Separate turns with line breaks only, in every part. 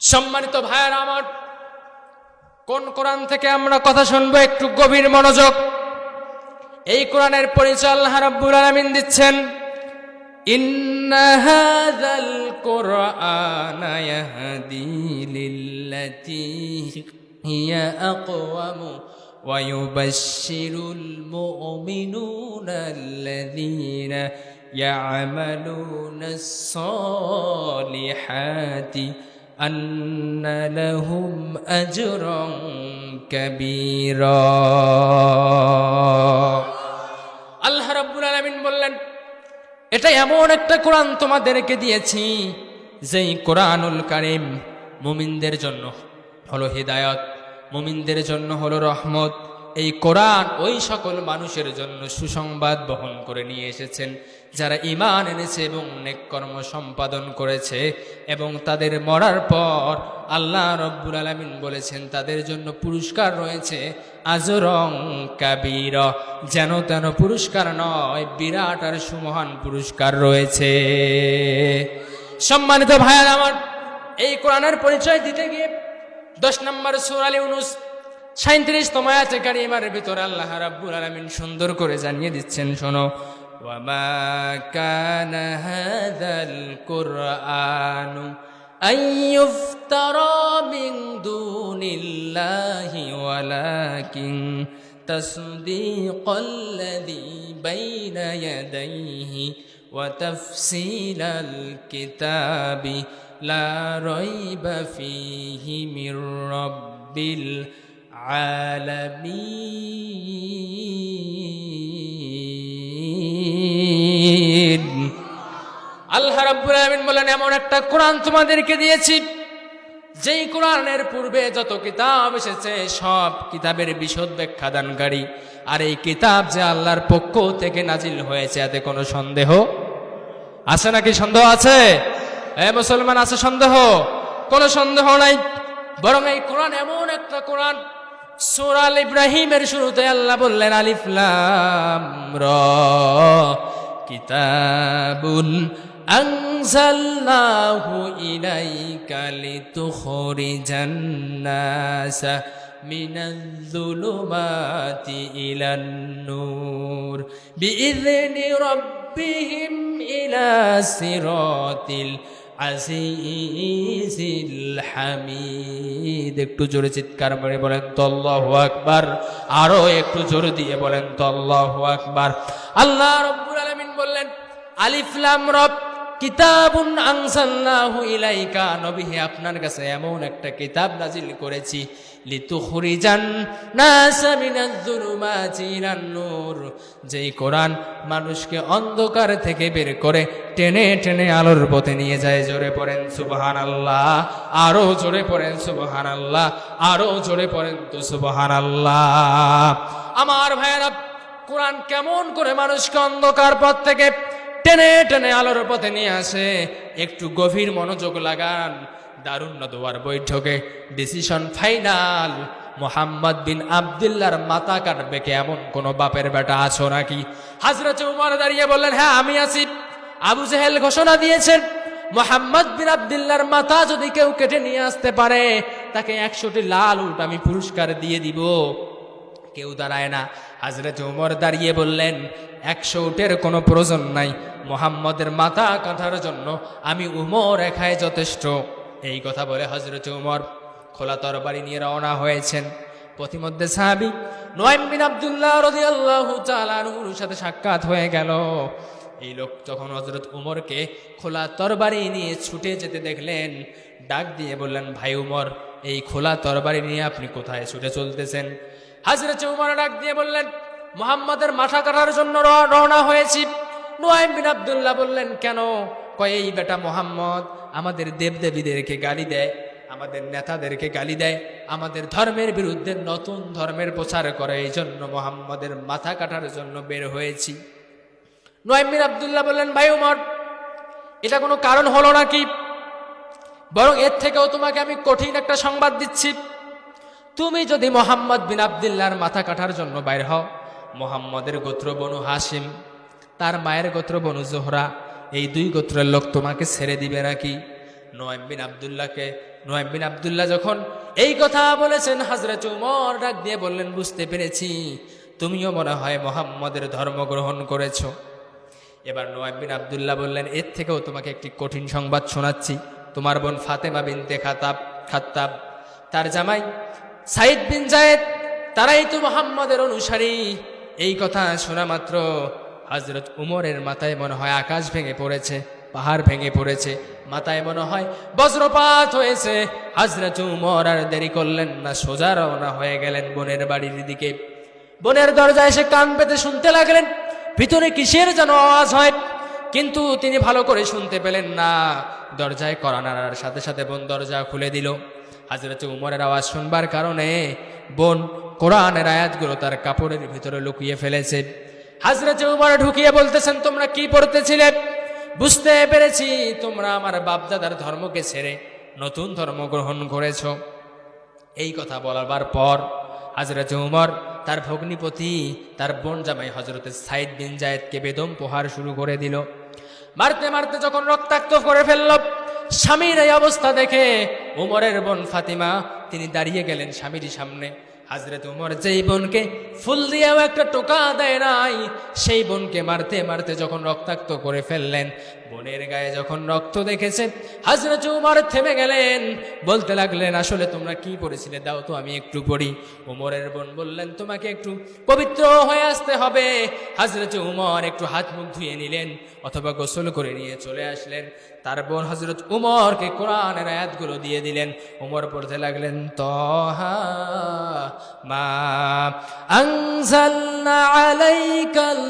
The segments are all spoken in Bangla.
সম্মানিত ভাইয়ার আমার কোন কোরআন থেকে আমরা কথা শুনবো একটু গভীর মনোযোগ এই কোরআনের পরিচয় আল্লাহ রাব্বুল আলামিন দিচ্ছেন ইন্না হাযাল কুরআনা ইয়াহদি লিল্লাতী হিয়া আকওয়ামু ويبشر المؤمنون الذين يعملون الصالحات أن لهم أجرا كبيرا আল্লাহ রাব্বুল আলামিন বললেন এটা এমন একটা কোরআন তোমাদেরকে দিয়েছি যেই কোরআনুল কারিম মুমিনদের জন্য হলো হিদায়ত মুমিনদের জন্য হলো রহমত এই কোরআন ওই সকল মানুষের জন্য সুসংবাদ বহন করে নিয়ে এসেছেন যারা ইমান এনেছে এবং নেক কর্ম সম্পাদন করেছে এবং তাদের মরার পর আল্লাহ রব্বুল আলমিন বলেছেন, তাদের জন্য পুরস্কার রয়েছে আজরং কাবির। যেন তেন পুরস্কার নয়, বিরাট আর সুমহান পুরস্কার রয়েছে। সম্মানিত ভাইয়ার আমার, এই কোরআনের পরিচয় দিতে গিয়ে দশ নম্বর সুরালি উনুস সাঁত্রিশ তোমায়াতে কারিমার ভিতরে আল্লাহ রাব্বুল আলামিন সুন্দর করে জানিয়ে দিচ্ছেন, শোনো وما كان هذا القرآن أن يفترى من دون الله ولكن تصديق الذي بين يديه وتفصيل الكتاب لا ريب فيه من رب العالمين আল্লাহ রাব্বুল আলামিন বলেন, এমন একটা কোরআন তোমাদেরকে দিয়েছি, যেই কোরআনের পূর্বে যত কিতাব এসেছে, সব কিতাবের বিশদ ব্যাখ্যা দানকারী আর এই কিতাব যে আল্লাহর পক্ষ থেকে নাজিল হয়েছে, এতে কোনো সন্দেহ আছে নাকি? সন্দেহ আছে? এ মুসলমান, আছে সন্দেহ? কোনো সন্দেহ নাই। বরং এই কোরআন এমন একটা কোরআন সুরাল ইব্রাহিমের শুরুতে আল্লাহ বললেন আলিফলাম র। কিতাবুন أنزلناه إليك لتخرج الناس من الظلمات إلى النور بإذن ربهم إلى صراط العزيز الحميد একটু জোরে চিৎকার করে বলেন তো আল্লাহু আকবার আরো একটু জোরে দিয়ে বলেন তো আল্লাহু আকবার আল্লাহ রব্বুল আলামিন বললেন আলিফলাম রব, কিতাবুন আনসালনাহু ইলাইকা। নবী আপনার কাছে এমন একটা কিতাব নাজিল করেছি। লিতুখরিজান নাসা মিনাজ যুলুমাতি ইলান নূর। যেই কোরআন মানুষকে অন্ধকার থেকে বের করে টেনে টেনে আলোর পথে নিয়ে যায়। জোরে পড়েন সুবহানাল্লাহ। আরও জোরে পড়েন সুবহানাল্লাহ। আরও জোরে পড়েন তো সুবহানাল্লাহ। আমার ভাইয়েরা, কোরআন কেমন করে মানুষকে অন্ধকার পথ থেকে টেনে টেনে আলোর পথে নিয়ে আসে। একটু গভীর মনোযোগ লাগান। দারুণ দোয়ার বৈঠকে ডিসিশন ফাইনাল মোহাম্মদ বিন আবদুল্লার মাথা কাটবে কে এমন কোন বাপের বেটা আছো নাকি? হাজরত উমর দাঁড়িয়ে বললেন হ্যাঁ আমি আছি। আবু জেহেল ঘোষণা দিয়েছেন, মোহাম্মদ বিন আবদুল্লার মাথা যদি কেউ কেটে নিয়ে আসতে পারে, তাকে একশোটি লাল উট আমি পুরস্কার দিয়ে দিব। কেউ দাঁড়ায় না। হাজরত উমর দাঁড়িয়ে বললেন, একশো উটের কোনো প্রয়োজন নাই। মোহাম্মদের মাথা কাঁথার জন্য আমি উমর একাই যথেষ্ট। এই কথা বলে হজরত উমর খোলা তরবারি নিয়ে রওনা হয়েছেন। পথিমধ্যে সাহাবি নোয়াইম বিন আবদুল্লাহ রদিয়াল্লাহু তাআলার সাথে সাক্ষাৎ হয়ে গেল। এই লোক যখন হজরত উমরকে খোলা তরবারি নিয়ে ছুটে যেতে দেখলেন, ডাক দিয়ে বললেন, ভাই উমর, এই খোলা তরবারি নিয়ে আপনি কোথায় ছুটে চলতেছেন? হাজরত উমর ডাক দিয়ে বললেন, মোহাম্মদের মাথা কাটার জন্য রওনা হয়েছি। নোয়াইম বিন আবদুল্লাহ বললেন, কেন? কয়, এই বেটা মোহাম্মদ আমাদের দেবদেবীদেরকে গালি দেয়, আমাদের নেতাদেরকে গালি দেয়, আমাদের ধর্মের বিরুদ্ধে নতুন ধর্মের প্রচার করে এই জন্য মোহাম্মদের মাথা কাটার জন্য বের হয়েছি। নোয়াইম বিন আবদুল্লাহ বললেন, ভাই উমর, এটা কোনো কারণ হলো নাকি? বরং এর থেকেও তোমাকে আমি কঠিন একটা সংবাদ দিচ্ছি। তুমি যদি মোহাম্মদ বিন আবদুল্লাহর মাথা কাটার জন্য বাইর হও, মোহাম্মদের গোত্র বনু হাসিম তার মায়ের গোত্র বনু জোহরা, এই দুই গোত্রের লোক তোমাকে ছেড়ে দিবে নাকি? নোয়েম বিন আবদুল্লাহকে, নোয়েম বিন আবদুল্লাহ যখন এই কথা বলেছেন হাজরত উমর ডাক দিয়ে বললেন, বুঝতে পেরেছি, তুমিও মনে হয় মোহাম্মদের ধর্ম গ্রহণ করেছ। এবার নোয়াব বিন আবদুল্লাহ বললেন, এর থেকেও তোমাকে একটি কঠিন সংবাদ শোনাচ্ছি। তোমার বোন ফাতেমা বিনতে খাতাব, খাত্তাব, তার জামাই সাইদ বিন জায়েদ, তারাই তো মোহাম্মদের অনুসারী। এই কথা শোনা মাত্র হজরত উমরের মাথায় মনে হয় আকাশ ভেঙে পড়েছে, পাহাড় ভেঙে পড়েছে, মাথায় মনে হয় বজ্রপাত হয়েছে। হজরত উমর আর দেরি করলেন না, সোজা রওনা হয়ে গেলেন বোনের বাড়ির দিকে। বোনের দরজায় এসে কান পেতে শুনতে লাগলেন, ভিতরে কিসের যেন আওয়াজ হয়? কিন্তু তিনি ভালো করে শুনতে পেলেন না। দরজায় করানার সাথে সাথে বোন দরজা খুলে দিল। হাজরত উমরের আওয়াজ শুনবার কারণে বোন কোরআনের আয়াতগুলো তার কাপড়ের ভিতরে লুকিয়ে ফেলেছে। হাজরত উমর ঢুকিয়ে বলতেছেন, তোমরা কি পড়তেছিলে? বুঝতে পেরেছি, তোমরা আমার বাপদাদার ধর্মকে ছেড়ে নতুন ধর্ম গ্রহণ করেছ। এই কথা বলাবার পর হাজরত উমর তার ভগ্নিপতি, তার বোন জামাই হজরত সাইদ বিন জায়েদকে বেদম প্রহার শুরু করে দিল। মারতে মারতে যখন রক্তাক্ত করে ফেলল, স্বামীর এই অবস্থা দেখে উমরের বোন ফাতিমা, তিনি দাঁড়িয়ে গেলেন স্বামীর সামনে। হাজরত উমর যেই বোনকে ফুল দিয়েও একটা টোকা দেয় নাই, সেই বোনকে মারতে মারতে যখন রক্তাক্ত করে ফেললেন বোনের গায়ে যখন রক্ত দেখেছে, হাজরত উমর থেমে গেলেন। বলতে লাগলেন, আসলে তোমরা কি পড়েছিলে? দাও তো আমি একটু পড়ি। উমরের বোন বললেন, তোমাকে একটু পবিত্র হয়ে আসতে হবে। হাজরত উমর একটু হাত মুখ ধুয়ে নিলেন, অথবা গোসল করে নিয়ে চলে আসলেন। তার বোন হজরত উমরকে কোরআনের আয়াতগুলো দিয়ে দিলেন। উমর পড়তে লাগলেন, তহা মা আলাইকাল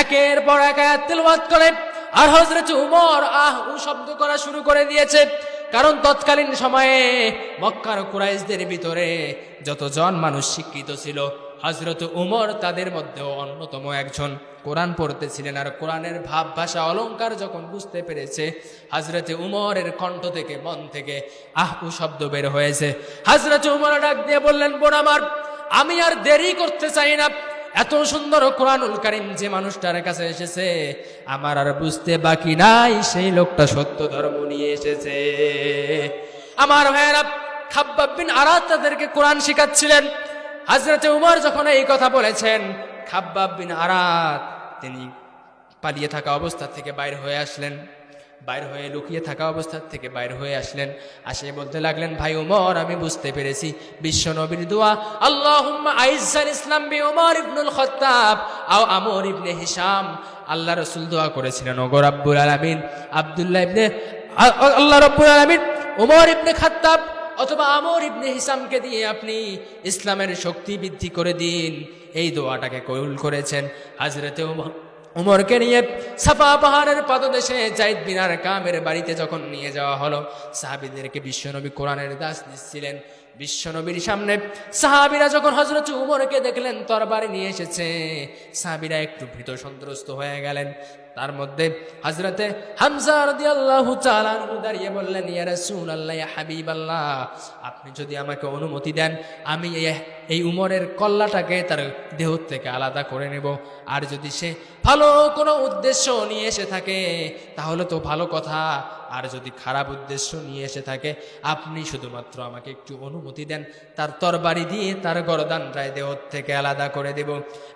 একের পর এক আয়াত তেলাওয়াত করে, আর হজরত উমর আহ উ শব্দ করা শুরু করে দিয়েছে। কারণ তৎকালীন সময়ে মক্কার কুরাইশদের ভিতরে যতজন মানুষ শিক্ষিত ছিল হজরত উমর তাদের মধ্যেও অন্যতম একজন। কোরআন পড়তেছিলেন আর কোরআনের ভাব, ভাষা, অলংকার যখন বুঝতে পেরেছে হাজরতে উমরের কণ্ঠ থেকে, মন থেকে আহ উ শব্দ বের হয়েছে। হাজরত উমর ডাক দিয়ে বললেন, বোন আমার, আমি আর দেরি করতে চাই না। এত সুন্দর কোরআনুল কারিম যে মানুষটার কাছে এসেছে, আমার আর বুঝতে বাকি নাই, সেই লোকটা সত্য ধর্ম নিয়ে এসেছে। আমার ভাইয়েরা, খাব্বাব বিন আরাত তাদেরকে কোরআন শেখাচ্ছিলেন। হাজরতে উমর যখন এই কথা বলেছেন, খাব্বাব বিন আরাত, তিনি পালিয়ে থাকা অবস্থা থেকে বাইর হয়ে আসলেন। বাইর হয়ে লুকিয়ে থাকা অবস্থা থেকে বাইর হয়ে আসলেন। আসে বলতে লাগলেন, ভাই উমর, আমি বুঝতে পেরেছি। বিশ্ব নবীর দোয়া, আল্লাহুম্মা আইজ্জাল ইসলাম বি উমর ইবনুল খত্তাব, আও আমর ইবনে হিসাম আল্লাহ রসুল দোয়া করেছিলেন ওগর আব্বুল আলামিন, আব্দুল্লাহ ইবনে আল্লাহ রব্বুল আলামিন, উমর ইবনে খাত্তাব অথবা আমর ইবনে হিসামকে দিয়ে আপনি ইসলামের শক্তি বৃদ্ধি করে দিন। এই দোয়াটাকে কবুল করেছেন। হাজরতে উমর উমরকে নিয়ে সাফা পাহাড়ের পাদদেশে জাইদ বিনার কামের বাড়িতে যখন নিয়ে যাওয়া হলো, সাহাবিদেরকে বিশ্বনবী কোরআনের দাস দিচ্ছিলেন। বিশ্বনবীর সামনে। সাহাবিরা যখন হজরত উমরকে দেখলেন, তরবারি নিয়ে এসেছে, সাহাবিরা একটু ভীত সন্ত্রস্ত হয়ে গেলেন। তার মধ্যে হজরতে হামজা রাদিয়াল্লাহু তাআলা আনহু দাঁড়িয়ে বললেন, ইয়া রাসূলুল্লাহ, ইয়া হাবিবাল্লাহ, আপনি যদি আমাকে অনুমতি দেন, আমি এই- এই উমরের কল্লাটাকে তার দেহ থেকে আলাদা করে নেব। আর যদি সে ভালো কোনো উদ্দেশ্য নিয়ে এসে থাকে, তাহলে তো ভালো কথা। আর যদি খারাপ উদ্দেশ্য নিয়ে এসে থাকে, আপনি শুধুমাত্র আমাকে একটু অনুমতি দেন। তার তরবারি দিয়ে তার গরদান রায় দেহ থেকে আলাদা করে দেব।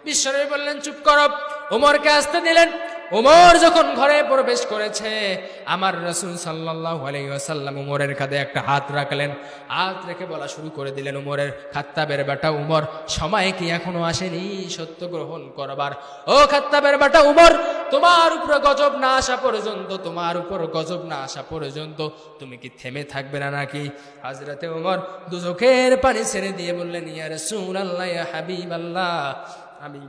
বিশ্বনবী বললেন, চুপ করো। ওমরকে আসতে দিলেন। ওমর যখন ঘরে প্রবেশ করেছে, আমার রসুল সাল্লাহ আলাইসাল্লাম উমরের কাঁধে একটা হাত রাখলেন। হাত রেখে বলা শুরু করে দিলেন, উমরের খাত্তাবের বেটা উমর, সময় কি এখনও আসেনি সত্য গ্রহণ করবার? ও খাত্তাবের বেটা উমর, তোমার উপরে গজব না আসা পর্যন্ত, তোমার উপর গজব না আসা পর্যন্ত, তুমি কি থেমে থাকবে না নাকি? হাজরাতে উমর দুচোখের পানি ছেড়ে দিয়ে বললেন, ইয়া রসুল আল্লাহ হাবিব আল্লাহ আমি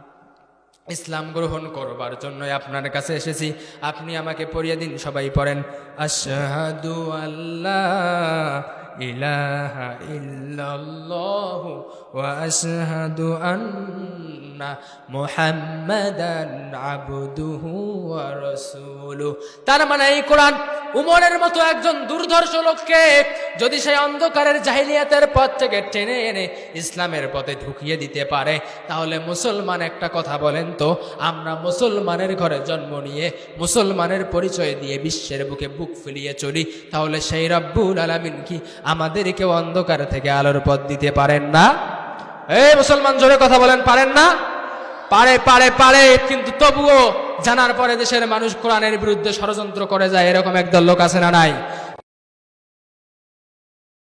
ইসলাম গ্রহণ করবার জন্য আপনার কাছে এসেছি। আপনি আমাকে পড়িয়ে দিন, সবাই পড়েন। আশহাদু আল্লাহ ইলাহা ইল্লাল্লাহু আন্না মুহাম্মাদান আবদুহু ওয়া রাসূলুহু তার মানে এই কোরআন উমরের মতো একজন দুর্ধর্ষ লোককে যদি সেই অন্ধকারের জাহিলিয়াতের পথ থেকে টেনে এনে ইসলামের পথে ঢুকিয়ে দিতে পারে, তাহলে মুসলমান একটা কথা বলেন তো, আমরা মুসলমানের ঘরে জন্ম নিয়ে মুসলমানের পরিচয় দিয়ে বিশ্বের বুকে বুক ফুলিয়ে চলি, তাহলে সেই রব্বুল আলামিন কি আমাদেরকেও অন্ধকার থেকে আলোর পথ দিতে পারেন না? এই মুসলমান জোরে কথা বলেন, পারেন না? পারে পারে পারে, কিন্তু তবুও জানার পরে দেশের মানুষ কোরআনের বিরুদ্ধে ষড়যন্ত্র করে যায়, এরকম একদল লোক আছে না নাই?